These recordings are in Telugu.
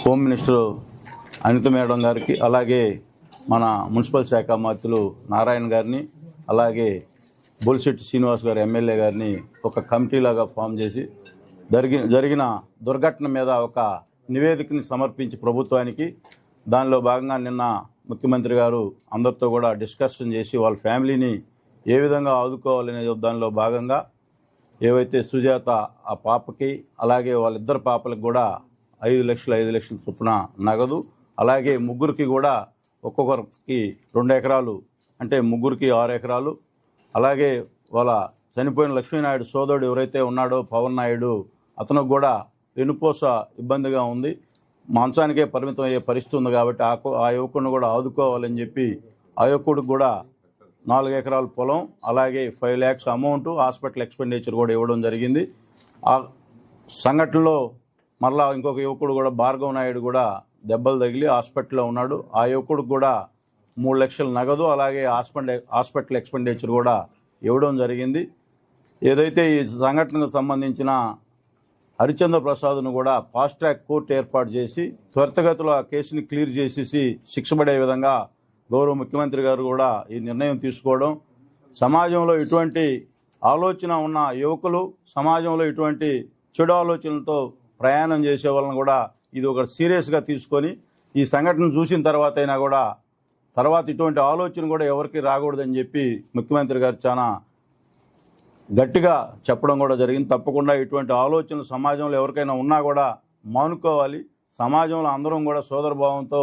హోమ్ మినిస్టర్ అనిత మేడం గారికి అలాగే మన మున్సిపల్ శాఖ మంత్రులు నారాయణ గారిని అలాగే బొలిశెట్టి శ్రీనివాస్ గారు ఎమ్మెల్యే గారిని ఒక కమిటీలాగా ఫామ్ చేసి జరిగిన జరిగిన దుర్ఘటన మీద ఒక నివేదికని సమర్పించి ప్రభుత్వానికి దానిలో భాగంగా నిన్న ముఖ్యమంత్రి గారు అందరితో కూడా డిస్కషన్ చేసి వాళ్ళ ఫ్యామిలీని ఏ విధంగా ఆదుకోవాలనే దానిలో భాగంగా ఏవైతే సుజాత ఆ పాపకి అలాగే వాళ్ళిద్దరు పాపలకు కూడా ఐదు లక్షలు ఐదు లక్షల చొప్పున నగదు అలాగే ముగ్గురికి కూడా ఒక్కొక్కరికి రెండు ఎకరాలు అంటే ముగ్గురికి ఆరు ఎకరాలు అలాగే వాళ్ళ చనిపోయిన లక్ష్మీనాయుడు సోదరుడు ఎవరైతే ఉన్నాడో పవన్ నాయుడు అతనికి కూడా వెనుపోస ఇబ్బందిగా ఉంది. మాంసానికే పరిమితం అయ్యే పరిస్థితి ఉంది కాబట్టి ఆ కో- ఆ యువకుడిని కూడా ఆదుకోవాలని చెప్పి ఆ యువకుడికి కూడా నాలుగు ఎకరాల పొలం అలాగే five lakhs amount hospital expenditure కూడా ఇవ్వడం జరిగింది. ఆ సంఘటనలో మరలా ఇంకొక యువకుడు కూడా భార్గవ్ నాయుడు కూడా దెబ్బలు తగిలి హాస్పిటల్లో ఉన్నాడు. ఆ యువకుడికి కూడా మూడు లక్షల నగదు అలాగే హాస్పిటల్ హాస్పిటల్ ఎక్స్పెండిచర్ కూడా ఇవ్వడం జరిగింది. ఏదైతే ఈ సంఘటనకు సంబంధించిన హరిచంద్ర ప్రసాద్ను కూడా ఫాస్ట్ ట్రాక్ కోర్టు ఏర్పాటు చేసి త్వరితగతిలో ఆ కేసుని క్లియర్ చేసేసి శిక్ష పడే విధంగా గౌరవ ముఖ్యమంత్రి గారు కూడా ఈ నిర్ణయం తీసుకోవడం. సమాజంలో ఇటువంటి ఆలోచన ఉన్న యువకులు సమాజంలో ఇటువంటి చెడు ఆలోచనలతో ప్రయాణం చేసే వాళ్ళని కూడా ఇది ఒక సీరియస్గా తీసుకొని ఈ సంఘటన చూసిన తర్వాత అయినా కూడా తర్వాత ఇటువంటి ఆలోచన కూడా ఎవరికి రాకూడదని చెప్పి ముఖ్యమంత్రి గారు చాలా గట్టిగా చెప్పడం కూడా జరిగింది. తప్పకుండా ఇటువంటి ఆలోచనలు సమాజంలో ఎవరికైనా ఉన్నా కూడా మానుకోవాలి. సమాజంలో అందరం కూడా సోదరభావంతో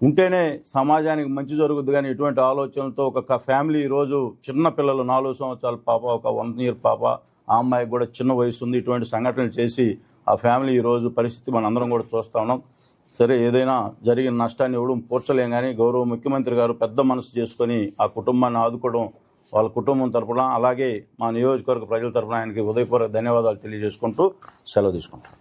ఉంటేనే సమాజానికి మంచి జరుగుద్ది కానీ ఇటువంటి ఆలోచనలతో ఒక ఫ్యామిలీ ఈరోజు చిన్న పిల్లలు నాలుగు సంవత్సరాల పాప ఒక వన్ ఇయర్ పాప ఆ అమ్మాయికి కూడా చిన్న వయసు ఉంది. ఇటువంటి సంఘటనలు చేసి ఆ ఫ్యామిలీ ఈరోజు పరిస్థితి మనం అందరం కూడా చూస్తా ఉన్నాం. సరే ఏదైనా జరిగిన నష్టాన్ని ఇవ్వడం పూడ్చలేం కానీ గౌరవ ముఖ్యమంత్రి గారు పెద్ద మనసు చేసుకొని ఆ కుటుంబాన్ని ఆదుకోవడం వాళ్ళ కుటుంబం తరపున అలాగే మా నియోజకవర్గ ప్రజల తరపున ఆయనకి ఉదయపూర్వక ధన్యవాదాలు తెలియజేసుకుంటూ సెలవు తీసుకుంటాం